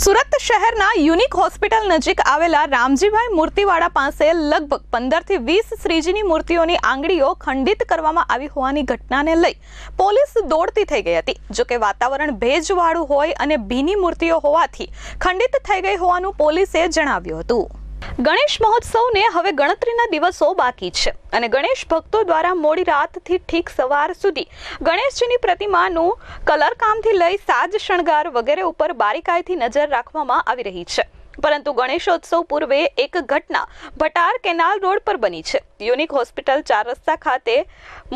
સુરત શહેરના unique hospital નજીક આવેલા રામજીભાઈ મૂર્તિવાડા પાસે લગભગ પંદરથી વીસ શ્રીજીની મૂર્તિઓની આંગળીઓ ખંડિત કરવામાં આવી હોવાની ઘટનાને લઈ પોલીસ દોડતી થઈ ગઈ હતી. જોકે વાતાવરણ ભેજવાળું હોય અને ભીની મૂર્તિઓ હોવાથી ખંડિત થઈ ગઈ હોવાનું પોલીસે જણાવ્યું હતું. ગણેશ મહોત્સવને હવે ગણતરીના દિવસો બાકી છે અને ગણેશ ભક્તો દ્વારા મોડી રાતથી ઠીક સવાર સુધી ગણેશજીની પ્રતિમાનું કલરકામથી લઈ સાજ શણગાર વગેરે ઉપર બારીકાઈથી નજર રાખવામાં આવી રહી છે. પરંતુ ગણેશોત્સવ પૂર્વે એક ઘટના ભટાર કેનાલ રોડ પર બની છે. યુનિક હોસ્પિટલ ચાર રસ્તા ખાતે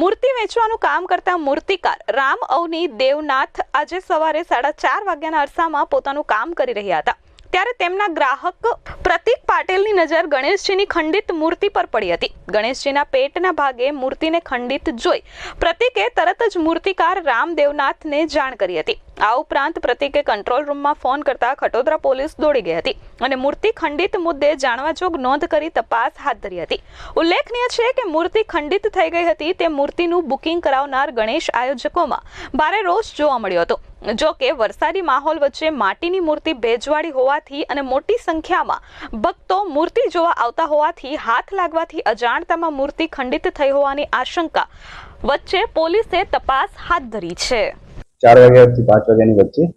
મૂર્તિ વેચવાનું કામ કરતા મૂર્તિકાર રામ અવની દેવનાથ આજે સવારે સાડા ચાર વાગ્યાના અરસામાં પોતાનું કામ કરી રહ્યા હતા. ત્યારે તેમના ગ્રાહક પ્રતિક પાટેલની નજર ગણેશજીની ખંડિત મૂર્તિ પર પડી હતી. ગણેશજીના પેટના ભાગે મૂર્તિને ખંડિત જોઈ પ્રતિકે તરત જ મૂર્તિકાર રામદેવનાથને જાણ કરી હતી. આ ઉપરાંત પ્રતિકે કંટ્રોલ રૂમમાં ફોન કરતા ખટોદરા પોલીસ દોડી ગઈ હતી અને મૂર્તિ ખંડિત મુદ્દે જાણવાજોગ નોંધ કરી તપાસ હાથ ધરી હતી. ઉલ્લેખનીય છે કે મૂર્તિ ખંડિત થઈ ગઈ હતી તે મૂર્તિનું બુકિંગ કરાવનાર ગણેશ આયોજકોમાં ભારે રોષ જોવા મળ્યો હતો. જો કે વરસાદી માહોલ વચ્ચે માટીની મૂર્તિ ભેજવાળી હોવાથી અને મોટી સંખ્યામાં ભક્તો મૂર્તિ જોવા આવતા હોવાથી હાથ લાગવાથી અજાણતામાં મૂર્તિ ખંડિત થઈ હોવાની આશંકા વચ્ચે પોલીસે તપાસ હાથ ધરી છે. ચાર વાગ્યાથી પાંચ વાગ્યાની વચ્ચે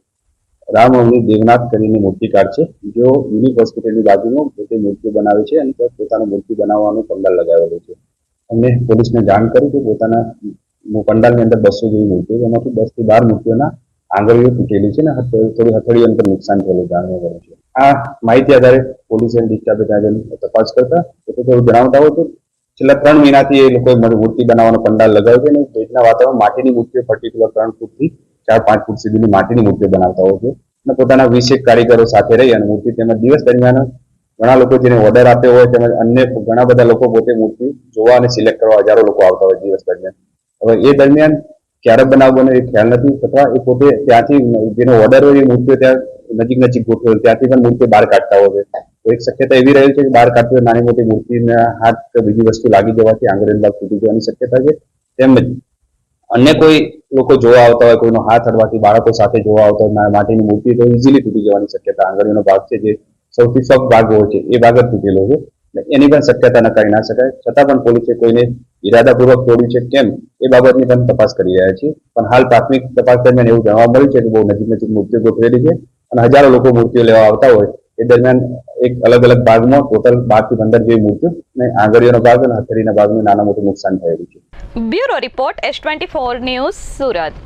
રામ અવની દેવનાથ કરીને મૂર્તિકાર છે. જેઓ યુનિક હોસ્પિટલની બાજુમાં પોતે મૂર્તિ બનાવે છે અને પોતાનું મૂર્તિ બનાવવાનું પંડાલ લગાવેલું છે. અમને પોલીસને જાણ કરી કે પોતાના પંડાલની અંદર બસો જેવી મૂર્તિઓ એમાંથી દસથી બાર મૂર્તિઓના આંગળીઓ તૂટેલી છે ને થોડી હથેળીઓ અંદર નુકસાન થયેલું જાણવા મળે છે. આ માહિતી આધારે પોલીસે ડિસ્ચાર્જ આગળ તપાસ કરતા તો થોડું જણાવતા હોય તો છેલ્લા ત્રણ મહિનાથી એ લોકોએ મૂર્તિ બનાવવાનો પંડાલ લગાવ્યો છે અને ભેજના વાતાવરણ માટીની મૂર્તિઓ પર્ટિક્યુલર ત્રણ ફૂટથી ચાર, પાંચ ફૂટ સુધીની માટીની મૂર્તિઓ બનાવતા હોય છે અને પોતાના વીસ એક કારીગરો સાથે રહી અને મૂર્તિ તેમજ દિવસ દરમિયાન ઘણા લોકો જેને ઓર્ડર આપ્યો હોય તેમજ અન્ય ઘણા બધા લોકો પોતે મૂર્તિ જોવા અને સિલેક્ટ કરવા હજારો લોકો આવતા હોય દિવસ દરમિયાન. હવે એ દરમિયાન ક્યારે બનાવવાનો એ ખ્યાલ નથી. અથવા એ પોતે ત્યાંથી જેનો ઓર્ડર હોય એ મૂર્તિઓ ત્યાં નજીક નજીક ગોઠવેલ ત્યાંથી પણ મૂર્તિ બહાર કાઢતા હોય તો એક શક્યતા એવી રહેલ છે કે બહાર કાઢતી હોય, નાની મોટી મૂર્તિને હાથ કે બીજી વસ્તુ લાગી જવાથી આંગળી ભાગ તૂટી જવાની શક્યતા છે. તેમજ અન્ય કોઈ લોકો જોવા આવતા હોય, કોઈનો હાથ અડવાથી બાળકો સાથે જોવા આવતા હોય માટીની મૂર્તિ તો ઇઝીલી તૂટી જવાની શક્યતા, આંગળીનો ભાગ છે જે સૌથી સોફ્ટ ભાગ હોય છે, એ ભાગ જ તૂટેલો છે. એની પણ શક્યતા નકારી ના શકાય. છતાં પણ પોલીસે કોઈને ઇરાદાપૂર્વક તોડ્યું છે કેમ, એ બાબતની પણ તપાસ કરી રહ્યા છે પણ હાલ પ્રાથમિક તપાસ દરમિયાન એવું જાણવા મળ્યું છે કે બહુ નજીક નજીક મૂર્તિઓ ગોઠવેલી છે અને હજારો લોકો મૂર્તિઓ લેવા આવતા હોય. એ દરમિયાન એક અલગ અલગ ભાગમાં ટોટલ બારથી પંદર જેવી મૂર્તિઓ અને આંગળીઓનો ભાગ અને હથેળીના ભાગનું નાના મોટું નુકસાન થયેલું છે. Bureau report S twenty four news Surat.